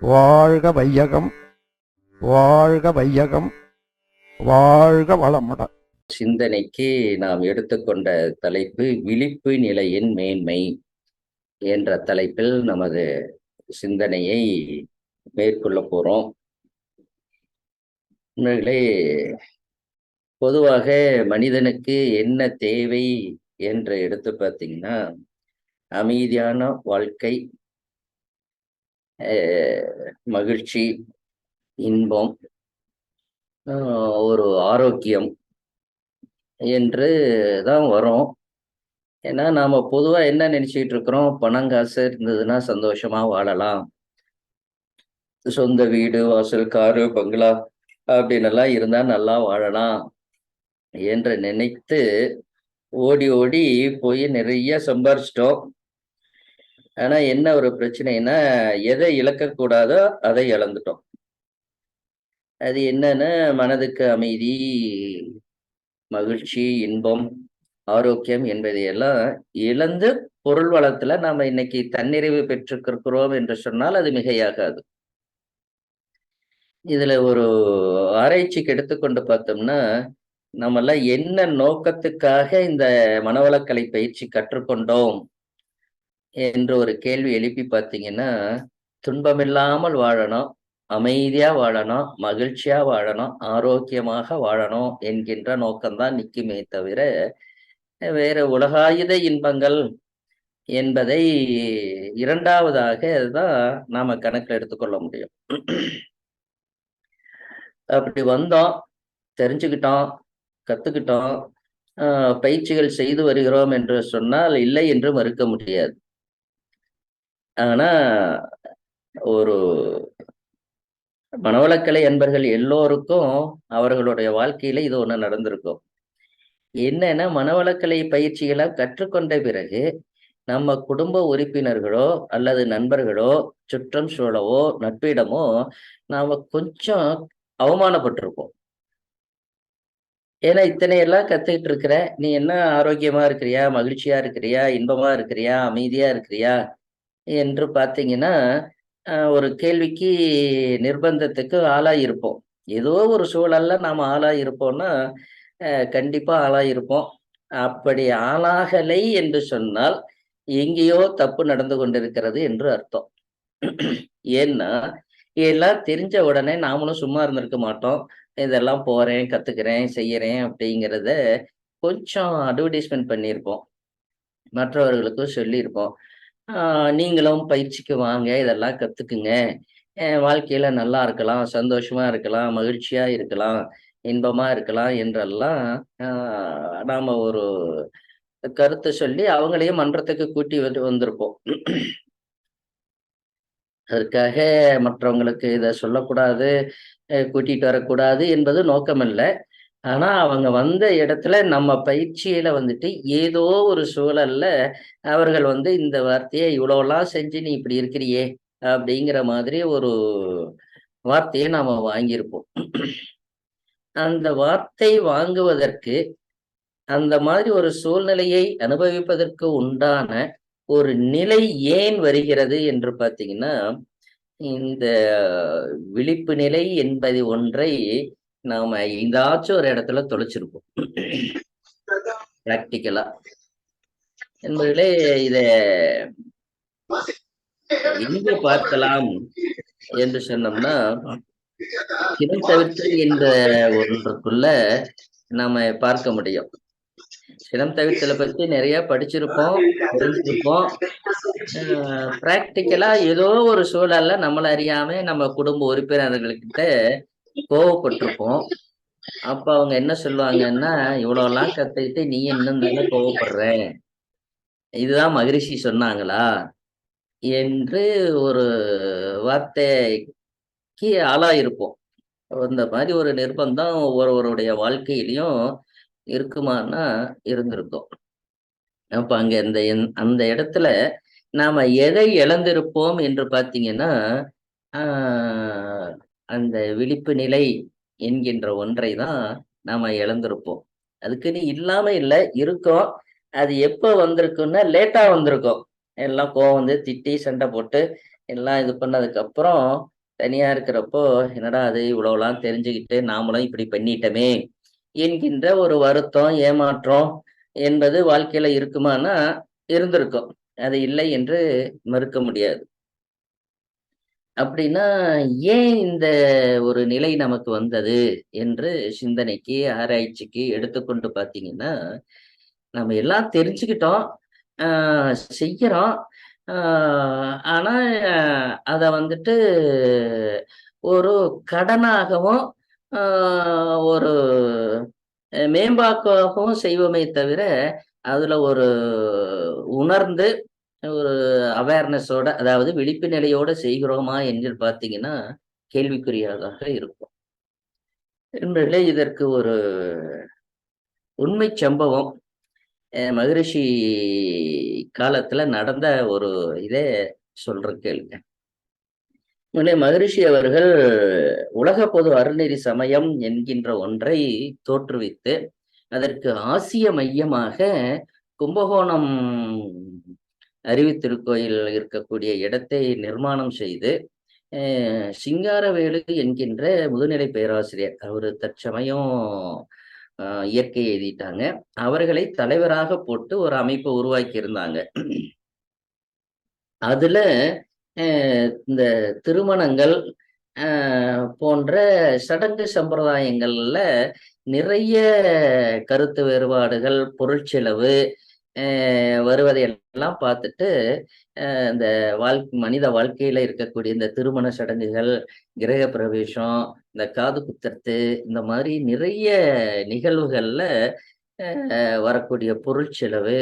வாழ்க வையகம் வாழ்க வையகம் வாழ்க வளமுடன் சிந்தனைக்கு நாம் எடுத்துக்கொண்ட தலைப்பு விழிப்பு நிலையின் மேன்மை என்ற தலைப்பில் நமது சிந்தனையை மேற்கொள்ள போறோம். பொதுவாக மனிதனுக்கு என்ன தேவை என்று எடுத்து பார்த்தீங்கன்னா அமைதியான வாழ்க்கை மகிழ்ச்சி இன்பம் ஆஹ், ஒரு ஆரோக்கியம் என்று தான் வரும். ஏன்னா நாம பொதுவா என்ன நினைச்சிட்டு இருக்கிறோம்? பணம் காசு இருந்ததுன்னா சந்தோஷமா வாழலாம். சொந்த வீடு வாசல் காரு பங்களா அப்படின்னு எல்லாம் இருந்தா நல்லா வாழலாம் என்று நினைத்து ஓடி ஓடி போய் நிறைய சம்பாரிச்சிட்டோம். ஆனா என்ன ஒரு பிரச்சனைனா எதை இழக்கக்கூடாதோ அதை இழந்துட்டோம். அது என்னன்னா மனதுக்கு அமைதி மகிழ்ச்சி இன்பம் ஆரோக்கியம் என்பதையெல்லாம் இழந்து பொருள் வளத்துல நாம இன்னைக்கு தன்னிறைவு பெற்றுக்கிருக்கிறோம் என்று சொன்னால் அது மிகையாகாது. இதுல ஒரு ஆராய்ச்சிக்கு எடுத்துக்கொண்டு பார்த்தோம்னா நம்மெல்லாம் என்ன நோக்கத்துக்காக இந்த மனவளக்கலை பயிற்சி கற்றுக்கொண்டோம் என்று ஒரு கேள்வி எழுப்பி பார்த்தீங்கன்னா துன்பமில்லாமல் வாழணும் அமைதியா வாழணும் மகிழ்ச்சியா வாழணும் ஆரோக்கியமாக வாழணும் என்கின்ற நோக்கம்தான் நிற்குமே தவிர வேற உலகாயுத இன்பங்கள் என்பதை இரண்டாவதாக தான் நாம கணக்கில் எடுத்துக்கொள்ள முடியும். அப்படி வந்தோம் தெரிஞ்சுக்கிட்டோம் கத்துக்கிட்டோம் பயிற்சிகள் செய்து வருகிறோம் என்று சொன்னால் இல்லை என்று மறுக்க முடியாது. ஆனா ஒரு மனவளக்கலை என்பர்கள் எல்லோருக்கும் அவர்களுடைய வாழ்க்கையில இது ஒண்ணு நடந்திருக்கும். என்னன்னா மனவளக்கலை பயிற்சிகளை கற்றுக்கொண்ட பிறகு நம்ம குடும்ப உறுப்பினர்களோ அல்லது நண்பர்களோ சுற்றம் சூழவோ நட்பிடமோ நாம கொஞ்சம் அவமானப்பட்டிருப்போம். ஏன்னா இத்தனை எல்லாம் கத்துக்கிட்டு இருக்கிற நீ என்ன ஆரோக்கியமா இருக்கிறியா மகிழ்ச்சியா இருக்கிறியா இன்பமா இருக்கிறியா அமைதியா இருக்கிறியா என்று பார்த்தீங்கன்னா ஒரு கேள்விக்கு நிர்பந்தத்துக்கு ஆளாயிருப்போம். ஏதோ ஒரு சூழல்ல நாம் ஆளாயிருப்போம்னா கண்டிப்பாக ஆளாயிருப்போம். அப்படி ஆளாகலை என்று சொன்னால் எங்கேயோ தப்பு நடந்து கொண்டிருக்கிறது என்று அர்த்தம். ஏன்னா எல்லாம் தெரிஞ்ச உடனே நாமளும் சும்மா இருந்திருக்க மாட்டோம். இதெல்லாம் போகிறேன் கற்றுக்கிறேன் செய்கிறேன் அப்படிங்கிறத கொஞ்சம் அட்வர்டைஸ்மெண்ட் பண்ணியிருப்போம். மற்றவர்களுக்கும் சொல்லியிருப்போம். நீங்களும் பயிற்சிக்கு வாங்க இதெல்லாம் கத்துக்குங்க. வாழ்க்கையில நல்லா இருக்கலாம் சந்தோஷமா இருக்கலாம் மகிழ்ச்சியா இருக்கலாம் இன்பமா இருக்கலாம் என்றெல்லாம் நாம ஒரு கருத்தை சொல்லி அவங்களையும் மன்றத்துக்கு கூட்டி வந்து வந்திருப்போம். அதற்காக மற்றவங்களுக்கு இதை சொல்லக்கூடாது கூட்டிட்டு வரக்கூடாது என்பது நோக்கம் இல்லை ஆனா அவங்க வந்த இடத்துல நம்ம பயிற்சியில வந்துட்டு ஏதோ ஒரு சூழல்ல அவர்கள் வந்து இந்த வார்த்தையை இவ்வளோலாம் செஞ்சு நீ இப்படி இருக்கிறியே அப்படிங்கிற மாதிரி ஒரு வார்த்தையை நாம வாங்கியிருப்போம். அந்த வார்த்தை வாங்குவதற்கு அந்த மாதிரி ஒரு சூழ்நிலையை அனுபவிப்பதற்கு உண்டான ஒரு நிலை ஏன் வருகிறது என்று பார்த்தீங்கன்னா இந்த விழிப்பு நிலை என்பது ஒன்றை நாம ஏதாச்சும் ஒரு இடத்துல தொலைச்சிருப்போம். பிராக்டிக்கலா என்பதிலே இத எங்க பார்க்கலாம் என்று சொன்னோம்னா சினம் தவிர்த்தல் என்ற ஒன்றுக்குள்ள நாம பார்க்க முடியும். சினம் தவிர்த்தலை பத்தி நிறைய படிச்சிருப்போம் தெரிஞ்சிருப்போம். பிராக்டிக்கலா ஏதோ ஒரு சூழல்ல நம்மள அறியாம நம்ம குடும்ப உறுப்பினர்கள்கிட்ட கோவப்பட்டிருப்போம். அப்ப அவங்க என்ன சொல்லுவாங்கன்னா இவ்வளவு எல்லாம் கத்துக்கிட்டு நீ இன்னும் தானே கோவப்படுற? இதுதான் மகரிஷி சொன்னாங்களா? என்று ஒரு வார்த்தைக்கு ஆளாயிருப்போம். அந்த மாதிரி ஒரு நிர்பந்தம் ஒவ்வொருவருடைய வாழ்க்கையிலையும் இருக்குமானா இருந்திருக்கும். அப்ப அங்க இந்த அந்த இடத்துல நாம எதை இழந்திருப்போம் என்று பார்த்தீங்கன்னா ஆஹ் அந்த விழிப்பு நிலை என்கின்ற ஒன்றை தான் நாம இழந்திருப்போம். அதுக்குன்னு இல்லாம இல்லை இருக்கோம். அது எப்போ வந்திருக்குன்னா லேட்டா வந்திருக்கும். எல்லாம் கோவம் வந்து திட்டி சண்டை போட்டு எல்லாம் இது பண்ணதுக்கு அப்புறம் தனியா இருக்கிறப்போ என்னடா அது இவ்வளவுலாம் தெரிஞ்சுக்கிட்டு நாமளும் இப்படி பண்ணிட்டோமே என்கின்ற ஒரு வருத்தம் ஏமாற்றம் என்பது வாழ்க்கையில இருக்குமானா இருந்திருக்கும். அது இல்லை என்று மறுக்க முடியாது. அப்படின்னா ஏன் இந்த ஒரு நிலை நமக்கு வந்தது என்று சிந்தனைக்கு ஆராய்ச்சிக்கு எடுத்துக்கொண்டு பார்த்தீங்கன்னா நம்ம எல்லாம் தெரிஞ்சுக்கிட்டோம் செய்கிறோம் ஆனால் அதை வந்துட்டு ஒரு கடனாகவும் ஒரு மேம்பாக்காகவும் செய்வோமே தவிர அதில் ஒரு உணர்ந்து ஒரு அவேர்னஸோட அதாவது விழிப்பு நிலையோட செய்கிறோமா என்று பார்த்தீங்கன்னா கேள்விக்குறியாக இருக்கும். என்பதிலே இதற்கு ஒரு உண்மை சம்பவம். அஹ் மகரிஷி காலத்துல நடந்த ஒரு இதே சொல்ற கேளுங்க. முன்னே மகரிஷி அவர்கள் உலக பொது அருள்நெறி சமயம் என்கின்ற ஒன்றை தோற்றுவித்து அதற்கு ஆசிய மையமாக கும்பகோணம் அறிவித்திருக்கோயில் இருக்கக்கூடிய இடத்தை நிர்மாணம் செய்து அஹ் சிங்காரவேலு என்கின்ற முதுநிலை பேராசிரியர் அவர் தற்சமயம் இயற்கை எழுதிட்டாங்க. அவர்களை தலைவராக போட்டு ஒரு அமைப்பை உருவாக்கி இருந்தாங்க அதுல அஹ் இந்த திருமணங்கள் ஆஹ் போன்ற சடங்கு சம்பிரதாயங்கள்ல நிறைய கருத்து வேறுபாடுகள் பொருட்செலவு வருவதையெல்லாம் வருவதை எல்லாம் பார்த்துட்டு இந்த வாழ் மனித வாழ்க்கையில இருக்கக்கூடிய இந்த திருமண சடங்குகள் கிரக பிரவேசம் இந்த காது குத்துறது இந்த மாதிரி நிறைய நிகழ்வுகள்ல வரக்கூடிய வரக்கூடிய பொருட்செலவு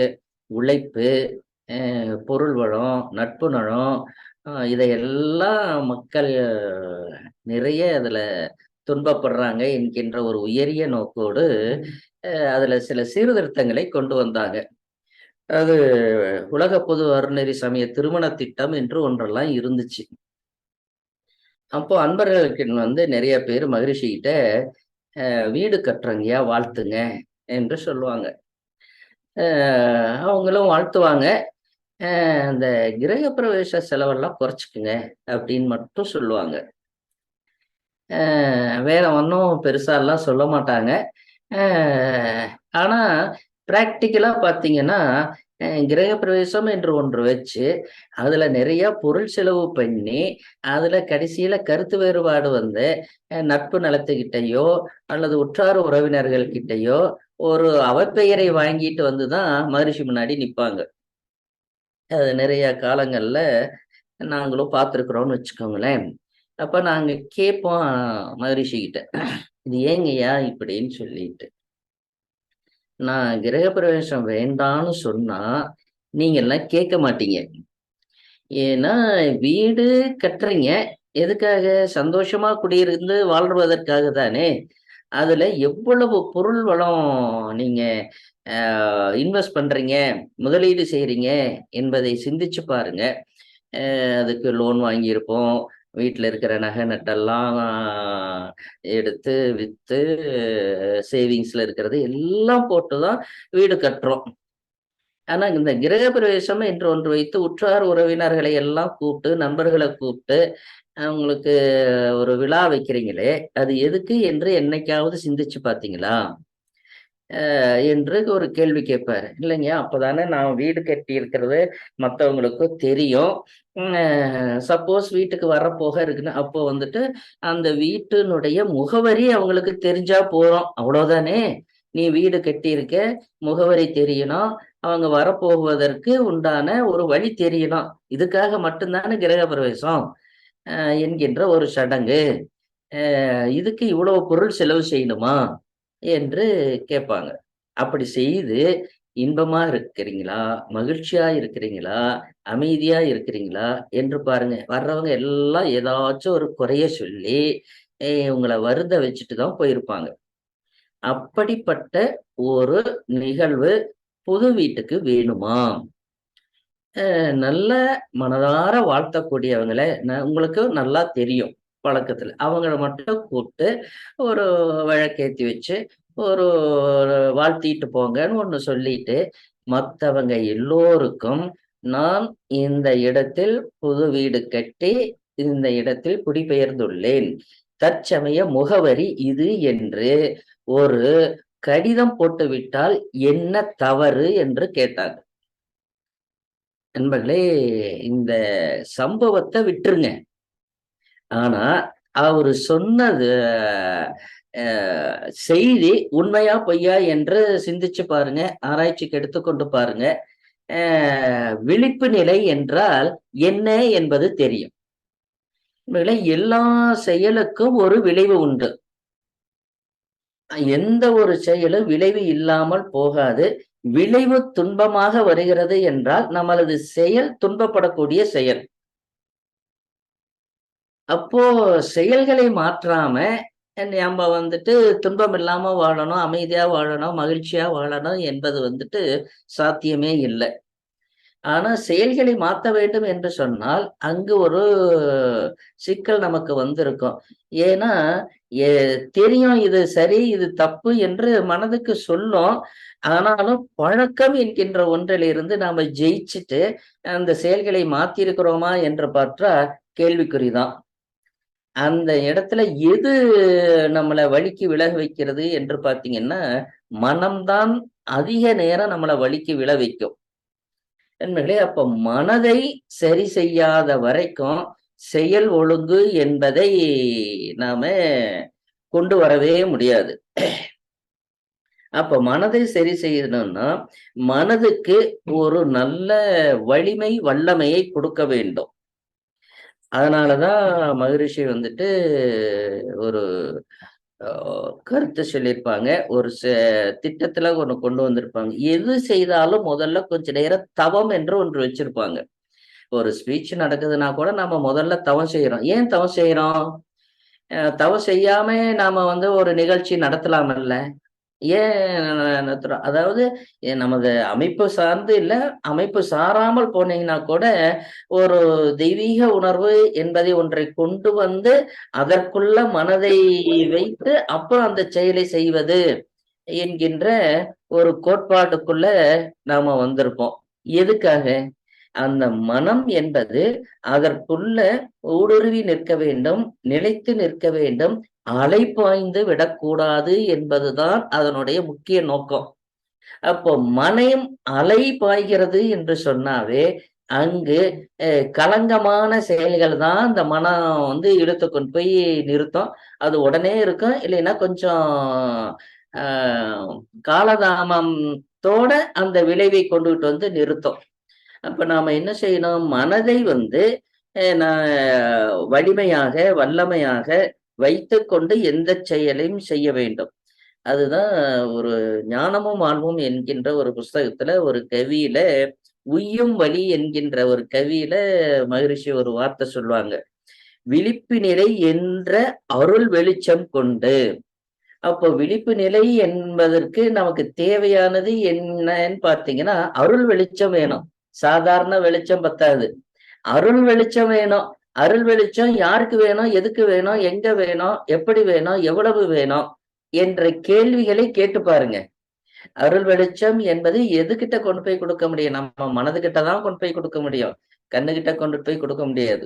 உழைப்பு பொருள் வளம் நட்பு நலம் இதையெல்லாம் மக்கள் நிறைய அதுல துன்பப்படுறாங்க என்கின்ற ஒரு உயரிய நோக்கோடு அதுல சில சீர்திருத்தங்களை கொண்டு வந்தாங்க. அது உலக பொது அருணெறி சமய திருமண திட்டம் என்று ஒன்றெல்லாம் இருந்துச்சு. அப்போ அன்பர்களுக்கு வந்து நிறைய பேர் மகிழ்ச்சி கிட்ட அஹ், வீடு கட்டுறங்கயா வாழ்த்துங்க என்று சொல்லுவாங்க. அவங்களும் வாழ்த்துவாங்க. அஹ், அந்த கிரகப்பிரவேச செலவெல்லாம் குறைச்சிக்குங்க அப்படின்னு மட்டும் சொல்லுவாங்க. வேற ஒன்றும் பெருசாலாம் சொல்ல மாட்டாங்க. ஆனால் ஆனா பிராக்டிக்கலா பார்த்தீங்கன்னா கிரக கிரகப்பிரவேசம் என்று ஒன்று வச்சு அதுல நிறைய பொருள் செலவு பண்ணி அதுல கடைசியில கருத்து வேறுபாடு வந்து நட்பு நலத்துக்கிட்டயோ அல்லது உற்றார் உறவினர்கள் கிட்டயோ ஒரு அவப்பெயரை வாங்கிட்டு வந்துதான் மகரிஷி முன்னாடி நிப்பாங்க. அது நிறைய காலங்கள்ல நாங்களும் பார்த்துருக்குறோம்னு வச்சுக்கோங்களேன். அப்ப நாங்க கேட்போம் மகரிஷி கிட்ட. இது ஏங்கய்யா இப்படின்னு சொல்லிட்டு. நான் கிரகப்பிரவேசம் வேண்டான்னு சொன்னா நீங்க எல்லாம் கேட்க மாட்டீங்க. ஏன்னா வீடு கட்டுறீங்க. எதுக்காக? சந்தோஷமா குடியிருந்து வாழ்வதற்காக தானே. அதுல எவ்வளவு பொருள் வளம் நீங்க இன்வெஸ்ட் பண்றீங்க? முதலீடு செய்றீங்க? என்பதை சிந்திச்சு பாருங்க. அதுக்கு லோன் வாங்கியிருப்போம். வீட்டில் இருக்கிற நகை நட்டெல்லாம் எடுத்து விற்று சேவிங்ஸ்ல இருக்கிறது எல்லாம் போட்டு தான் வீடு கட்டுறோம். ஆனா இந்த கிரகப்பிரவேசம் என்று ஒன்று வைத்து உற்றார் உறவினர்களை எல்லாம் கூப்பிட்டு நண்பர்களை கூப்பிட்டு அவங்களுக்கு ஒரு விழா வைக்கிறீங்களே அது எதுக்கு என்று என்னைக்காவது சிந்திச்சு பார்த்தீங்களா? என்று ஒரு கேள்வி கேட்பாரு. இல்லைங்க அப்போதானே நான் வீடு கட்டி இருக்கிறது மற்றவங்களுக்கும் தெரியும். சப்போஸ் வீட்டுக்கு வரப்போக இருக்குன்னு அப்போ வந்துட்டு அந்த வீட்டினுடைய முகவரி அவங்களுக்கு தெரிஞ்சா போறோம் அவ்வளோதானே நீ வீடு கட்டியிருக்க முகவரி தெரியணும். அவங்க வரப்போகுவதற்கு உண்டான ஒரு வழி தெரியணும். இதுக்காக மட்டும்தானே கிரகப்பிரவேசம் பிரவேசம்? என்கின்ற ஒரு சடங்கு. இதுக்கு இவ்வளவு பொருள் செலவு செய்யணுமா? என்று கேட்பாங்க. அப்படி செய்து இன்பமா இருக்கிறீங்களா? மகிழ்ச்சியா இருக்கிறீங்களா? அமைதியா இருக்கிறீங்களா? என்று பாருங்க. வர்றவங்க எல்லாம் ஏதாச்சும் ஒரு குறைய சொல்லி உங்களை வருத வச்சுட்டு தான் போயிருப்பாங்க. அப்படிப்பட்ட ஒரு நிகழ்வு புது வீட்டுக்கு வேணுமா? நல்ல மனதார வாழ்த்தக்கூடியவங்களை ந- உங்களுக்கு நல்லா தெரியும். பழக்கத்துல அவங்கள மட்டும் கூப்பிட்டு ஒரு வழக்கேற்றி வச்சு ஒரு வாழ்த்திட்டு போங்கன்னு ஒண்ணு சொல்லிட்டு மற்றவங்க எல்லோருக்கும் நான் இந்த இடத்தில் புது வீடு கட்டி இந்த இடத்தில் குடிபெயர்ந்துள்ளேன். தற்சமய முகவரி இது என்று ஒரு கடிதம் போட்டுவிட்டால் என்ன தவறு என்று கேட்டாங்க. நண்பர்களே இந்த சம்பவத்தை விட்டுருங்க. ஆனா அவரு சொன்னது செய்தி உண்மையா பொய்யா என்று சிந்திச்சு பாருங்க ஆராய்ச்சிக்கு எடுத்துக்கொண்டு பாருங்க. அஹ், விழிப்பு நிலை என்றால் என்ன என்பது தெரியும். எல்லா செயலுக்கும் ஒரு விளைவு உண்டு. எந்த ஒரு செயலும் விளைவு இல்லாமல் போகாது. விளைவு துன்பமாக வருகிறது என்றால் நம்மளது செயல் துன்பப்படக்கூடிய செயல். அப்போ செயல்களை மாற்றாம நம்ம வந்துட்டு துன்பம் இல்லாம வாழணும் அமைதியா வாழணும் மகிழ்ச்சியா வாழணும் என்பது வந்துட்டு சாத்தியமே இல்லை. ஆனா செயல்களை மாற்ற வேண்டும் என்று சொன்னால் அங்கு ஒரு சிக்கல் நமக்கு வந்திருக்கும். ஏன்னா தெரியும் இது சரி இது தப்பு என்று மனதுக்கு சொல்லும். ஆனாலும் பழக்கம் என்கின்ற ஒன்றிலிருந்து நாம ஜெயிச்சுட்டு அந்த செயல்களை மாத்திருக்கிறோமா என்று பார்த்தா கேள்விக்குறிதான். அந்த இடத்துல எது நம்மளை வழிக்கு விலக வைக்கிறது என்று பார்த்தீங்கன்னா மனம்தான் அதிக நேரம் நம்மளை வழிக்கு விழ வைக்கும். என்பதே அப்ப மனதை சரி செய்யாத வரைக்கும் செயல் ஒழுங்கு என்பதை நாம கொண்டு வரவே முடியாது. அப்ப மனதை சரி செய்யணும்னா மனதுக்கு ஒரு நல்ல வலிமை வல்லமையை கொடுக்க வேண்டும். அதனாலதான் மகரிஷி வந்துட்டு ஒரு கருத்து சொல்லியிருப்பாங்க. ஒரு ச- திட்டத்துல ஒன்று கொண்டு வந்திருப்பாங்க. எது செய்தாலும் முதல்ல கொஞ்ச நேரம் தவம் என்று ஒன்று வச்சிருப்பாங்க. ஒரு ஸ்பீச் நடக்குதுன்னா கூட நம்ம முதல்ல தவம் செய்யறோம் ஏன் தவம் செய்யறோம் தவம் செய்யாம நாம வந்து ஒரு நிகழ்ச்சி நடத்தலாமல்ல? ஏன் அதாவது நமது அமைப்பு சார்ந்து இல்ல அமைப்பு சாராமல் போனீங்கன்னா கூட ஒரு தெய்வீக உணர்வு என்பதை ஒன்றை கொண்டு வந்து அதற்குள்ள மனதை வைத்து அப்புறம் அந்த செயலை செய்வது என்கின்ற ஒரு கோட்பாட்டுக்குள்ள நாம வந்திருப்போம். எதுக்காக? அந்த மனம் என்பது அதற்குள்ள ஊடுருவி நிற்க வேண்டும் நிலைத்து நிற்க வேண்டும் அலைப்பாய்ந்து விடக்கூடாது என்பதுதான் அதனுடைய முக்கிய நோக்கம். அப்போ மனம் அலை பாய்கிறது என்று சொன்னாவே அங்கு கலங்கமான செயல்கள் தான் அந்த மனம் வந்து இழுத்து கொண்டு போய் நிறுத்தும். அது உடனே இருக்கும். இல்லைன்னா கொஞ்சம் காலதாமத்தோட அந்த விளைவை கொண்டுகிட்டு வந்து நிறுத்தும். அப்ப நாம என்ன செய்யணும்? மனதை வந்து நான் வலிமையாக வல்லமையாக வைத்துக்கொண்டு எந்த செயலையும் செய்ய வேண்டும். அதுதான் ஒரு ஞானமும் ஆன்மும் என்கின்ற ஒரு புஸ்தகத்துல ஒரு கவியில உய்யும் வழி என்கின்ற ஒரு கவியில மகிழ்ச்சி ஒரு வார்த்தை சொல்லுவாங்க. விழிப்பு நிலை என்ற அருள் வெளிச்சம் கொண்டு. அப்போ விழிப்பு நிலை என்பதற்கு நமக்கு தேவையானது என்னன்னு பார்த்தீங்கன்னா அருள் வெளிச்சம் வேணும். சாதாரண வெளிச்சம் பத்தாது. அருள் வெளிச்சம் வேணும். அருள் வெளிச்சம் யாருக்கு வேணும் எதுக்கு வேணும் எங்க வேணும் எப்படி வேணும் எவ்வளவு வேணும் என்ற கேள்விகளை கேட்டு பாருங்க. அருள் வெளிச்சம் என்பது எதுகிட்ட கொண்டு போய் கொடுக்க முடியும்? நம்ம மனதுகிட்ட தான் கொண்டு போய் கொடுக்க முடியும். கண்ணுகிட்ட கொண்டு போய் கொடுக்க முடியாது.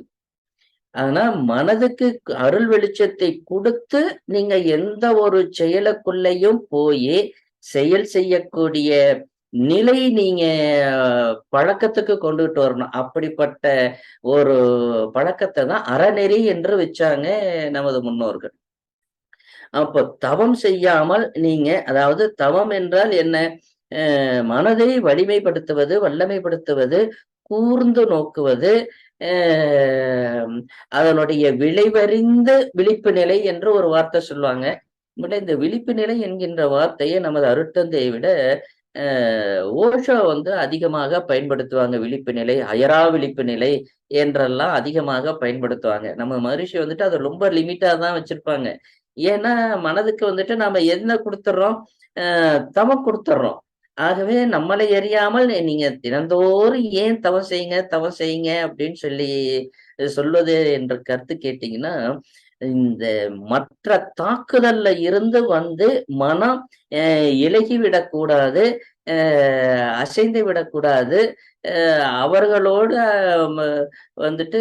ஆனா மனதுக்கு அருள் வெளிச்சத்தை கொடுத்து நீங்க எந்த ஒரு செயலுக்குள்ளேயும் போய் செயல் செய்யக்கூடிய நிலை நீங்க பழக்கத்துக்கு கொண்டுகிட்டு வரணும். அப்படிப்பட்ட ஒரு பழக்கத்தை தான் அறநெறி என்று வச்சாங்க நமது முன்னோர்கள். அப்போ தவம் செய்யாமல் நீங்க அதாவது தவம் என்றால் என்ன? மனதை வலிமைப்படுத்துவது வல்லமைப்படுத்துவது கூர்ந்து நோக்குவது அதனுடைய விளைவறிந்த விழிப்பு நிலை என்று ஒரு வார்த்தை சொல்லுவாங்க. இந்த விழிப்பு நிலை என்கின்ற வார்த்தையை நமது அருட்டந்தையை விட ஓஷோ வந்து அதிகமாக பயன்படுத்துவாங்க. விழிப்பு நிலை அயரா விழிப்பு நிலை என்றெல்லாம் அதிகமாக பயன்படுத்துவாங்க. நம்ம மகரிஷி வந்துட்டு அதை ரொம்ப லிமிட்டா தான் வச்சிருப்பாங்க. ஏன்னா மனதுக்கு வந்துட்டு நாம என்ன கொடுத்துட்றோம் அஹ் தவம் கொடுத்துட்றோம் ஆகவே நம்மளை அறியாமல் நீங்க தினந்தோறும் ஏன் தவம் செய்யுங்க தவம் செய்யுங்க அப்படின்னு சொல்லி சொல்வது என்ற கருத்து கேட்டீங்கன்னா இந்த மற்ற தாக்குதல்ல இருந்து வந்து மனம் அஹ் விடக்கூடாது அஹ் அசைந்து விடக்கூடாது அஹ் அவர்களோடு வந்துட்டு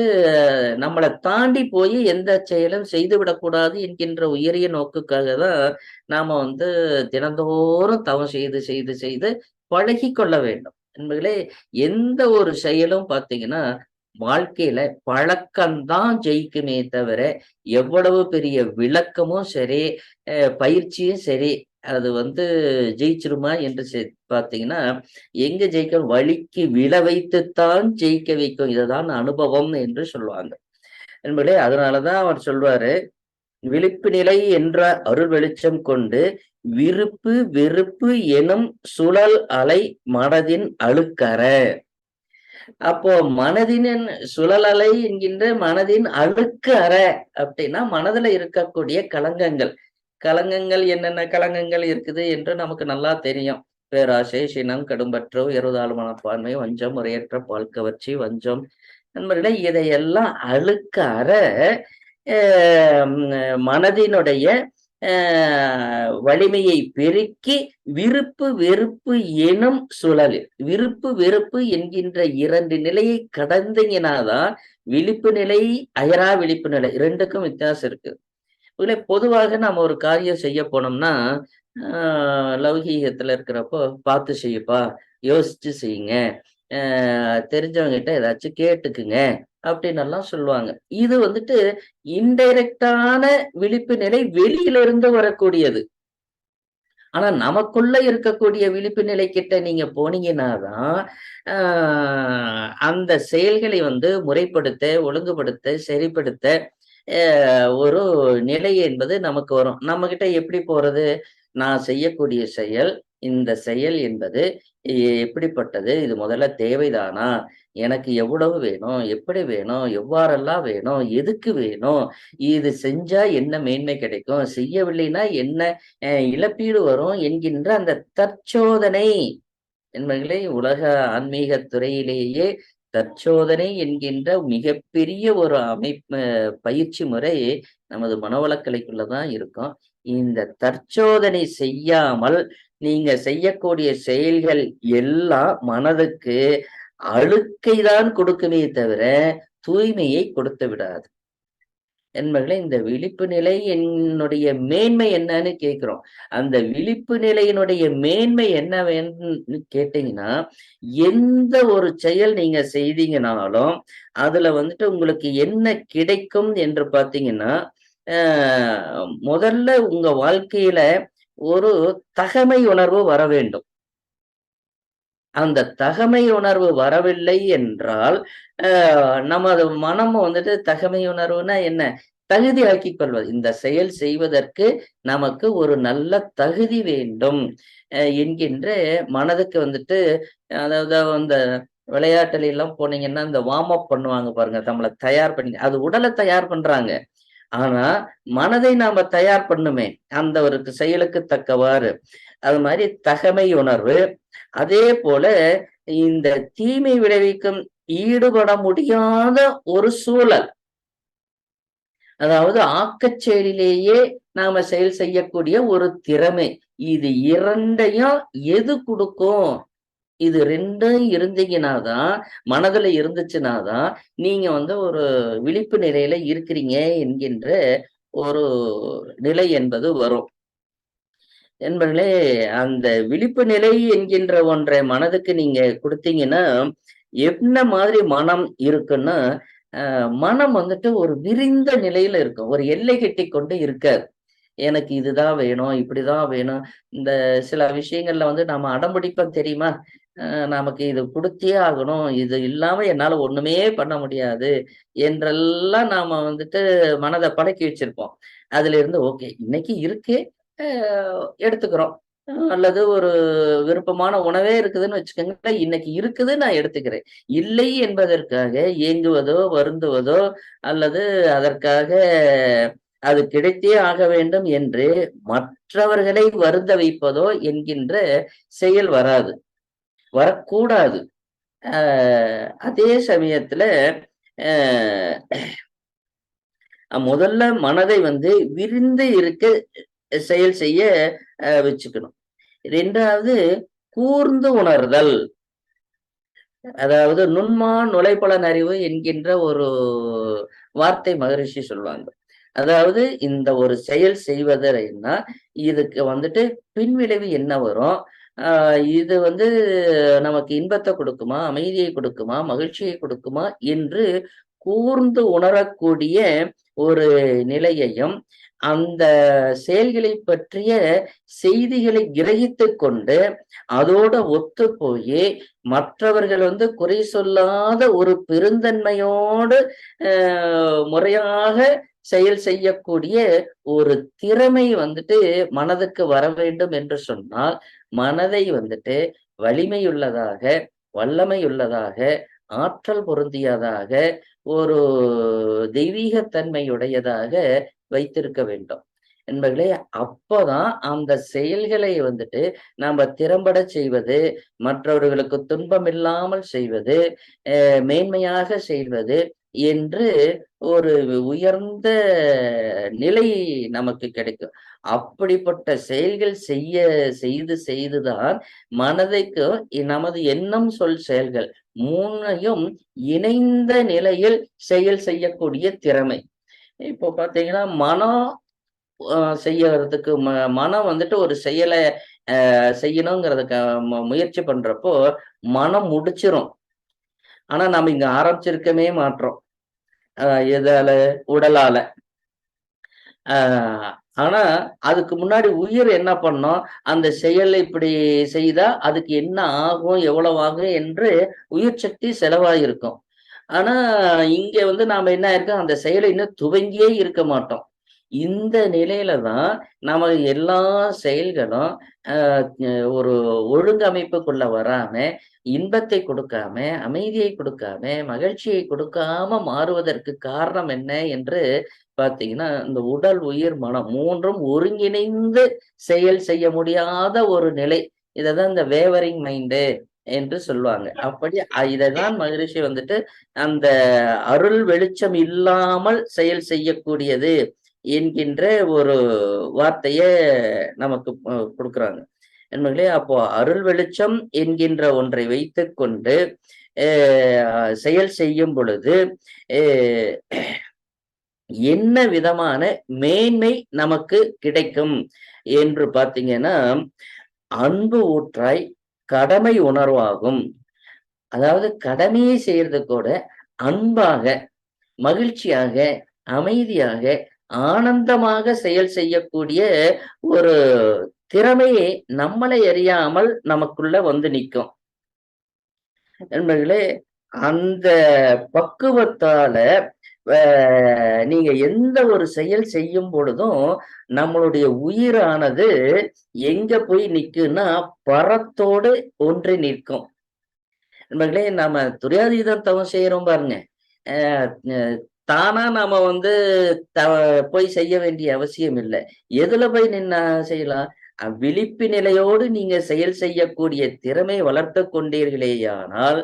நம்மளை தாண்டி போய் எந்த செயலும் செய்து விடக்கூடாது என்கின்ற உயரிய நோக்குக்காக தான் நாம வந்து தினந்தோறும் தவம் செய்து செய்து செய்து பழகி கொள்ள வேண்டும். என்பதிலே எந்த ஒரு செயலும் பார்த்தீங்கன்னா வாழ்க்கையில பழக்கம்தான் ஜெயிக்குமே தவிர எவ்வளவு பெரிய விளக்கமும் சரி பயிற்சியும் சரி அது வந்து ஜெயிச்சிருமா என்று செ- பார்த்தீங்கன்னா எங்க ஜெயிக்க வழிக்கு விழ வைத்துத்தான் ஜெயிக்க வைக்கும். இதுதான் அனுபவம் என்று சொல்லுவாங்க. என்பதே அதனாலதான் அவர் சொல்வாரு விழிப்பு நிலை என்ற அருள் வெளிச்சம் கொண்டு விருப்பு வெறுப்பு எனும் சுழல் அலை மனதின் அழுக்கற. அப்போ மனதின் சுழலலை என்கின்ற மனதின் அழுக்கு அற அப்படின்னா மனதுல இருக்கக்கூடிய களங்கங்கள் களங்கங்கள் என்னென்ன களங்கங்கள் இருக்குது என்று நமக்கு நல்லா தெரியும். பேராசை சினம் கடும்பற்றோ உயர்வுதாழ் மனப்பான்மை வஞ்சம் முறையற்ற பால் கவர்ச்சி வஞ்சம் நண்பர்களே இதையெல்லாம் அழுக்க அற மனதினுடைய வலிமையை பெருக்கி விருப்பு வெறுப்பு எனும் சுழலில் விருப்பு வெறுப்பு என்கின்ற இரண்டு நிலையை கடந்தீங்கனாதான் விழிப்பு நிலை அயரா விழிப்பு நிலை ரெண்டுக்கும் வித்தியாசம் இருக்கு. இல்லை பொதுவாக நம்ம ஒரு காரியம் செய்ய போனோம்னா ஆஹ் லௌகீகத்துல இருக்கிறப்போ பார்த்து செய்யுப்பா யோசிச்சு செய்யுங்க. ஆஹ் தெரிஞ்சவங்க கிட்ட ஏதாச்சும் கேட்டுக்குங்க. அப்படின்னு எல்லாம் சொல்லுவாங்க. இது வந்துட்டு இன்டைரக்டான விழிப்பு நிலை வெளியில இருந்து வரக்கூடியது. ஆனா நமக்குள்ள இருக்கக்கூடிய விழிப்பு நிலை கிட்ட நீங்க போனீங்கன்னாதான் ஆஹ் அந்த செயல்களை வந்து முறைப்படுத்த ஒழுங்குபடுத்த சரிப்படுத்த ஒரு நிலை என்பது நமக்கு வரும். நம்ம கிட்ட எப்படி போறது? நான் செய்யக்கூடிய செயல் இந்த செயல் என்பது எப்படிப்பட்டது? இது முதல்ல தேவைதானா? எனக்கு எவ்வளவு வேணும்? எப்படி வேணும்? எவ்வாறெல்லாம் வேணும்? எதுக்கு வேணும்? இது செஞ்சா என்ன மேன்மை கிடைக்கும்? செய்யவில்லைன்னா என்ன அஹ், இழப்பீடு வரும் என்கின்ற அந்த தற்சோதனை. என்பதை உலக ஆன்மீக துறையிலேயே தற்சோதனை என்கின்ற மிகப்பெரிய ஒரு அமைப்பு பயிற்சி முறை நமது மனவளக்கலைக்குள்ளதான் இருக்கும். இந்த தற்சோதனை செய்யாமல் நீங்க செய்யக்கூடிய செயல்கள் எல்லாம் மனதுக்கு அழுக்கை தான் கொடுக்குமே தவிர தூய்மையை கொடுத்து விடாது. என்பர்களே இந்த விழிப்பு நிலை என்னுடைய மேன்மை என்னன்னு கேட்கிறோம். அந்த விழிப்பு நிலையினுடைய மேன்மை என்ன வேணும்னு கேட்டீங்கன்னா எந்த ஒரு செயல் நீங்க செய்தீங்கனாலும் அதுல வந்துட்டு உங்களுக்கு என்ன கிடைக்கும் என்று பார்த்தீங்கன்னா முதல்ல உங்க வாழ்க்கையில ஒரு தகமை உணர்வு வர வேண்டும். அந்த தகமை உணர்வு வரவில்லை என்றால் ஆஹ் நமது மனம் வந்துட்டு தகமை உணர்வுனா என்ன? தகுதி ஆக்கிக் கொள்வது. இந்த செயல் செய்வதற்கு நமக்கு ஒரு நல்ல தகுதி வேண்டும். அஹ் என்கின்ற மனதுக்கு வந்துட்டு அதாவது அந்த விளையாட்டுல எல்லாம் போனீங்கன்னா இந்த வார்ம் அப் பண்ணுவாங்க பாருங்க நம்மளை தயார் பண்ணி அது உடலை தயார் பண்றாங்க. ஆனா மனதை நாம தயார் பண்ணுமே அந்த ஒரு செயலுக்கு தக்கவாறு. அது மாதிரி தகமை உணர்வு. அதே போல இந்த தீமை விளைவிக்கும் ஈடுபட முடியாத ஒரு சூழல். அதாவது ஆக்கச்செயலிலேயே நாம செயல் செய்யக்கூடிய ஒரு திறமை. இது இரண்டையும் எது கொடுக்கும்? இது ரெண்டும் இருந்தீங்கன்னாதான் மனதுல இருந்துச்சுனாதான் நீங்க வந்து ஒரு விழிப்பு நிலையில இருக்கிறீங்க என்கின்ற ஒரு நிலை என்பது வரும். என்பதிலே அந்த விழிப்பு நிலை என்கின்ற ஒன்றை மனதுக்கு நீங்க கொடுத்தீங்கன்னா என்ன மாதிரி மனம் இருக்குன்னா ஆஹ் மனம் வந்துட்டு ஒரு விரிந்த நிலையில இருக்கும். ஒரு எல்லை கட்டி கொண்டு இருக்காது. எனக்கு இதுதான் வேணும் இப்படிதான் வேணும். இந்த சில விஷயங்கள்ல வந்து நாம அடம்பிடிப்போம் தெரியுமா? நமக்கு இது கொடுத்தே ஆகணும். இது இல்லாம என்னால ஒண்ணுமே பண்ண முடியாது என்றெல்லாம் நாம வந்துட்டு மனதை பழக்கி வச்சிருப்போம். அதுல இருந்து ஓகே இன்னைக்கு இருக்கே எடுத்துக்கிறோம். அல்லது ஒரு விருப்பமான உணவே இருக்குதுன்னு வச்சுக்கோங்களேன் இன்னைக்கு இருக்குது நான் எடுத்துக்கிறேன். இல்லை என்பதற்காக ஏங்குவதோ வருந்துவதோ அல்லது அதற்காக அது கிடைத்தே ஆக வேண்டும் என்று மற்றவர்களை வருந்த வைப்பதோ என்கின்ற செயல் வராது. வரக்கூடாது. ஆஹ் அதே சமயத்துல ஆஹ் முதல்ல மனதை வந்து விரிந்து இருக்க செயல் செய்ய ஆஹ் வச்சுக்கணும். ரெண்டாவது கூர்ந்து உணர்தல். அதாவது நுண்மா நுழைப்பலன் அறிவு என்கின்ற ஒரு வார்த்தை மகரிஷி சொல்லுவாங்க. அதாவது இந்த ஒரு செயல் செய்வதுன்னா இதுக்கு வந்துட்டு பின்விளைவு என்ன வரும்? இது வந்து நமக்கு இன்பத்தை கொடுக்குமா? அமைதியை கொடுக்குமா? மகிழ்ச்சியை கொடுக்குமா? என்று கூர்ந்து உணரக்கூடிய ஒரு நிலையையும் அந்த செயல்களை பற்றிய செய்திகளை கிரகித்து கொண்டு அதோட ஒத்து போய் மற்றவர்கள் வந்து குறை சொல்லாத ஒரு பெருந்தன்மையோடு முறையாக செயல் செய்யக்கூடிய ஒரு திறமை வந்துட்டு மனதுக்கு வர வேண்டும் என்று சொன்னால் மனதை வந்துட்டு வலிமையுள்ளதாக வல்லமையுள்ளதாக ஆற்றல் பொருந்தியதாக ஒரு தெய்வீகத்தன்மையுடையதாக வைத்திருக்க வேண்டும். என்பர்களே அப்போதான் அந்த செயல்களை வந்துட்டு நாம் திறம்பட செய்வது மற்றவர்களுக்கு துன்பம் இல்லாமல் செய்வது அஹ் மேன்மையாக செய்வது என்று ஒரு உயர்ந்த நிலை நமக்கு கிடைக்கும். அப்படிப்பட்ட செயல்கள் செய்ய செய்து செய்துதான் மனதைக்கு நமது எண்ணம் சொல் செயல்கள் மூணையும் இணைந்த நிலையில் செயல் செய்யக்கூடிய திறமை. இப்போ பாத்தீங்கன்னா மனம் செய்யறதுக்கு ம மனம் வந்துட்டு ஒரு செயலை செய்யணுங்கிறதுக்கு முயற்சி பண்றப்போ மனம் முடிச்சிரும். ஆனா நம்ம இங்க ஆரம்பிச்சிருக்கவே மாற்றோம் ஆஹ் எதால உடலால. ஆஹ் ஆனா அதுக்கு முன்னாடி உயிர் என்ன பண்ணோம்? அந்த செயலை இப்படி செய்தா அதுக்கு என்ன ஆகும் எவ்வளவு ஆகும் என்று உயிர் சக்தி செலவாயிருக்கும். ஆனா இங்க வந்து நாம என்ன இருக்கோம் அந்த செயலை இன்னும் துவங்கியே இருக்க மாட்டோம். இந்த நிலையில தான் நம்ம எல்லா செயல்களும் ஒரு ஒழுங்கமைப்புக்குள்ள வராம இன்பத்தை கொடுக்காம அமைதியை கொடுக்காம மகிழ்ச்சியை கொடுக்காம மாறுவதற்கு காரணம் என்ன என்று பார்த்தீங்கன்னா இந்த உடல் உயிர் மனம் மூன்றும் ஒருங்கிணைந்து செயல் செய்ய முடியாத ஒரு நிலை. இததான் இந்த வேவரிங் மைண்டு என்று சொல்லுவாங்க. அப்படி இதைதான் மகரிஷி வந்துட்டு அந்த அருள் வெளிச்சம் இல்லாமல் செயல் செய்யக்கூடியது. என்கின்ற ஒரு வார்த்தைய நமக்கு கொடுக்குறாங்க. நண்பர்களே அப்போ அருள் வெளிச்சம் என்கின்ற ஒன்றை வைத்து கொண்டு செயல் செய்யும் பொழுது என்ன விதமான மேன்மை நமக்கு கிடைக்கும் என்று பார்த்தீங்கன்னா அன்பு ஊற்றாய் கடமை உணர்வாகும். அதாவது கடமையை செய்யறது கூட அன்பாக மகிழ்ச்சியாக அமைதியாக ஆனந்தமாக செயல் செய்யக்கூடிய ஒரு திறமையை நம்மளை அறியாமல் நமக்குள்ள வந்து நிற்கும். நண்பர்களே அந்த பக்குவத்தால நீங்க எந்த ஒரு செயல் செய்யும் பொழுதும் நம்மளுடைய உயிரானது எங்க போய் நிக்குன்னா பரத்தோடு ஒன்றி நிற்கும். நண்பர்களே நாம துரியாதீதம் தவம் செய்யறோம் பாருங்க. தானா நாம வந்து த போய் செய்ய வேண்டிய அவசியம் இல்லை. எதுல போய் நின்னா செய்யலாம் விழிப்பு நிலையோடு நீங்க செயல் செய்யக்கூடிய திறமை வளர்த்து கொண்டீர்களேயானால்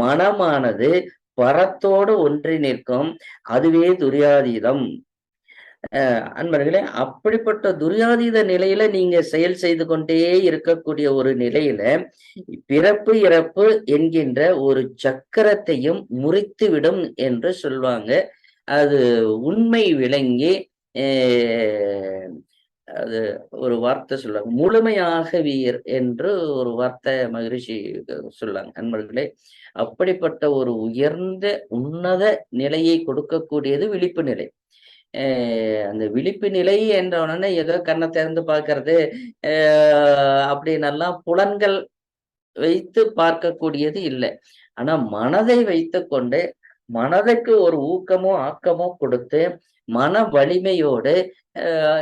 மனமானது பரத்தோடு ஒன்றி நிற்கும். அதுவே துரியாதீதம். அன்பர்களே அப்படிப்பட்ட துரியாதீத நிலையில நீங்க செயல் செய்து கொண்டே இருக்கக்கூடிய ஒரு நிலையில பிறப்பு இறப்பு என்கின்ற ஒரு சக்கரத்தையும் முறித்துவிடும் என்று சொல்லுவாங்க அது உண்மை விளங்கி அது ஒரு வார்த்தை சொல்லுவாங்க. முழுமையாக வீர் என்று ஒரு வார்த்தை மகிழ்ச்சி சொல்லாங்க நண்பர்களே அப்படிப்பட்ட ஒரு உயர்ந்த உன்னத நிலையை கொடுக்கக்கூடியது விழிப்பு நிலை. அந்த விழிப்பு நிலை என்ற உடனே ஏதோ கண்ணை திறந்து பார்க்கறது. அப்படின்னெல்லாம் புலன்கள் வைத்து பார்க்கக்கூடியது இல்லை. ஆனா மனதை வைத்து கொண்டு மனதுக்கு ஒரு ஊக்கமோ ஆக்கமோ கொடுத்து மன வலிமையோடு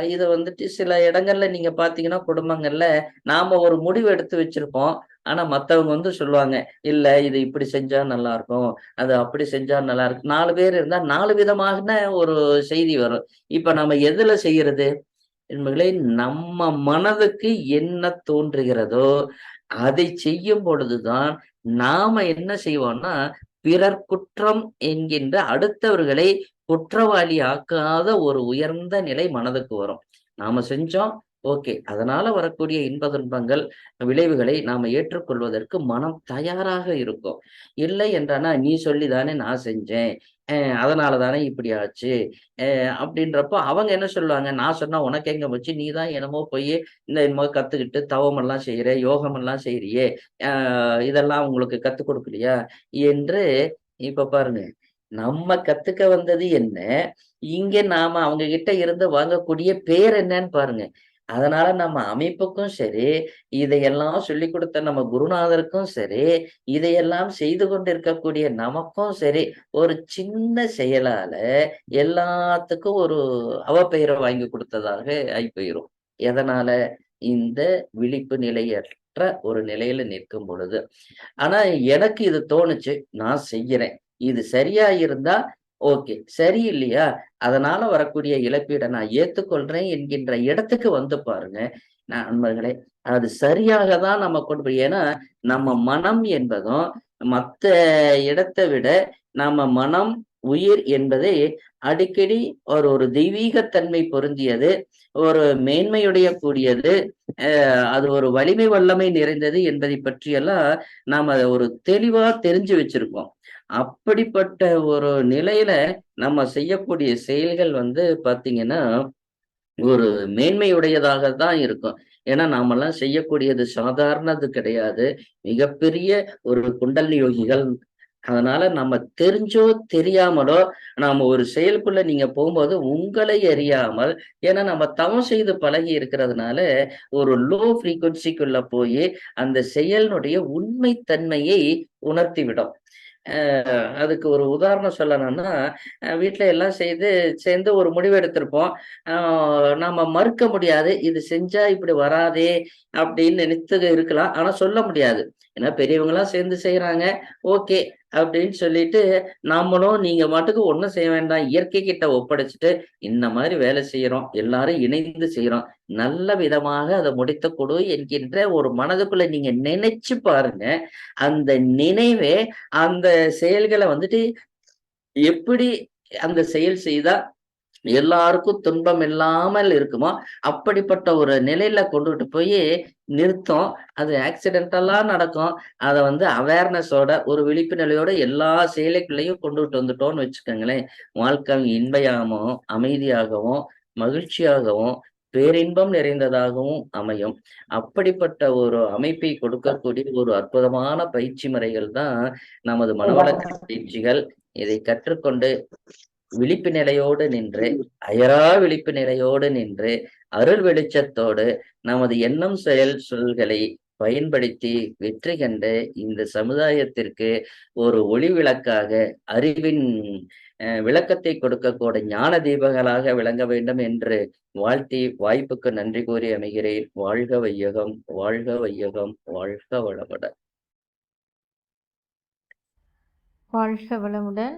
இதை வந்துட்டு சில இடங்கள்ல நீங்க பாத்தீங்கன்னா குடும்பங்கள்ல நாம ஒரு முடிவு எடுத்து வச்சிருப்போம். ஆனா மத்தவங்க வந்து சொல்லுவாங்க இல்ல இது இப்படி செஞ்சா நல்லா இருக்கும் அது அப்படி செஞ்சா நல்லா இருக்கும் நாலு பேர் இருந்தா நாலு விதமான ஒரு செய்தி வரும். இப்ப நம்ம எதுல செய்யறது? என்பதை நம்ம மனதுக்கு என்ன தோன்றுகிறதோ அதை செய்யும் பொழுதுதான் நாம என்ன செய்வோம்னா பிறர் குற்றம் என்கின்ற அடுத்தவர்களை குற்றவாளி ஆக்காத ஒரு உயர்ந்த நிலை மனதுக்கு வரும். நாம செஞ்சோம் ஓகே. அதனால வரக்கூடிய இன்ப துன்பங்கள் விளைவுகளை நாம ஏற்றுக்கொள்வதற்கு மனம் தயாராக இருக்கும். இல்லை என்றானா நீ சொல்லிதானே நான் செஞ்சேன். அதனால தானே இப்படி ஆச்சு? அஹ் அப்படின்றப்போ அவங்க என்ன சொல்லுவாங்க? நான் சொன்னா உனக்கு எங்க வச்சு நீ தான் என்னமோ போய் இந்த என்னமோ கத்துக்கிட்டு தவமெல்லாம் செய்யற யோகம் எல்லாம் செய்யறியே ஆஹ் இதெல்லாம் உங்களுக்கு கத்துக் கொடுக்கலையா? என்று இப்ப பாருங்க நம்ம கத்துக்க வந்தது என்ன? இங்க நாம அவங்க கிட்ட இருந்து வாங்கக்கூடிய பேர் என்னன்னு பாருங்க. அதனால நம்ம அமைப்புக்கும் சரி இதையெல்லாம் சொல்லி கொடுத்த நம்ம குருநாதருக்கும் சரி இதையெல்லாம் செய்து கொண்டிருக்கக்கூடிய நமக்கும் சரி ஒரு சின்ன செயலால எல்லாத்துக்கும் ஒரு அவப்பெயரை வாங்கி கொடுத்ததாக ஆகி போயிரும் எதனால? இந்த விழிப்பு நிலையற்ற ஒரு நிலையில நிற்கும் பொழுது. ஆனா எனக்கு இது தோணுச்சு நான் செய்யறேன். இது சரியா இருந்தா ஓகே சரி இல்லையா அதனால வரக்கூடிய இழப்பீடை நான் ஏத்துக்கொள்றேன் என்கின்ற இடத்துக்கு வந்து பாருங்க நண்பர்களே. அது சரியாக தான் நம்ம கொண்டு போய் ஏன்னா நம்ம மனம் என்பதும் மற்ற இடத்தை விட நம்ம மனம் உயிர் என்பதை அடிக்கடி ஒரு ஒரு தெய்வீகத்தன்மை பொருந்தியது ஒரு மேன்மையுடைய கூடியது அது ஒரு வலிமை வல்லமை நிறைந்தது என்பதை பற்றியெல்லாம் நாம் அதை ஒரு தெளிவா தெரிஞ்சு வச்சிருக்கோம் அப்படிப்பட்ட ஒரு நிலையில நம்ம செய்யக்கூடிய செயல்கள் வந்து பாத்தீங்கன்னா ஒரு மேன்மையுடையதாக தான் இருக்கும். ஏன்னா நாமெல்லாம் செய்யக்கூடியது சாதாரணது கிடையாது. மிகப்பெரிய ஒரு குண்டல் யோகிகள். அதனால நம்ம தெரிஞ்சோ தெரியாமலோ நாம ஒரு செயலுக்குள்ள நீங்க போகும்போது உங்களை அறியாமல் ஏன்னா நம்ம தவம் செய்து பழகி இருக்கிறதுனால ஒரு லோ ஃப்ரீக்குவன்சிக்குள்ள போய் அந்த செயலினுடைய உண்மைத்தன்மையை உணர்த்திவிடும். விடும் அதுக்கு ஒரு உதாரணம் சொல்லணும்னா வீட்டில் எல்லாம் செய்து சேர்ந்து ஒரு முடிவு எடுத்திருப்போம். நம்ம மறுக்க முடியாது. இது செஞ்சா இப்படி வராதே அப்படின்னு நினைத்து இருக்கலாம். ஆனா சொல்ல முடியாது. ஏன்னா பெரியவங்களாம் சேர்ந்து செய்யறாங்க ஓகே. அப்படின்னு சொல்லிட்டு நாமளும் நீங்க மாட்டுக்கு ஒண்ணும் செய்ய வேண்டாம். இயற்கை கிட்ட ஒப்படைச்சிட்டு இந்த மாதிரி வேலை செய்யறோம். எல்லாரும் இணைந்து செய்யறோம். நல்ல விதமாக அதை முடித்து கொடு என்கின்ற ஒரு மனதுக்குள்ள நீங்க நினைச்சு பாருங்க. அந்த நினைவே அந்த செயல்களை வந்துட்டு எப்படி அந்த செயல் செய்தா எல்லாருக்கும் துன்பம் இல்லாமல் இருக்குமோ? அப்படிப்பட்ட ஒரு நிலையில கொண்டுகிட்டு போய் நிறுத்தம். அது ஆக்சிடென்டெல்லாம் நடக்கும். அதை வந்து அவேர்னஸோட ஒரு விழிப்பு நிலையோட எல்லா செயலைகளையும் கொண்டுகிட்டு வந்துட்டோம்னு வச்சுக்கோங்களேன். வாழ்க்கை இன்பையாகவும் அமைதியாகவும் மகிழ்ச்சியாகவும் பேரின்பம் நிறைந்ததாகவும் அமையும். அப்படிப்பட்ட ஒரு அமைப்பை கொடுக்கக்கூடிய ஒரு அற்புதமான பயிற்சி முறைகள் தான் நமது மனவளர்ச்சி பயிற்சிகள். இதை கற்றுக்கொண்டு விழிப்பு நிலையோடு நின்று அயரா விழிப்பு நிலையோடு நின்று அருள் வெளிச்சத்தோடு நமது எண்ணம் செயல் சொல்களை பயன்படுத்தி வெற்றி கண்ட இந்த சமுதாயத்திற்கு ஒரு ஒளி விளக்காக அறிவின் விளக்கத்தை கொடுக்கக்கூடிய ஞான தீபங்களாக விளங்க வேண்டும் என்று வாழ்த்தி வாய்ப்புக்கு நன்றி கூறி அமைகிறேன். வாழ்க வையகம் வாழ்க வையகம் வாழ்க வளமுடன். வாழ்க வளமுடன்.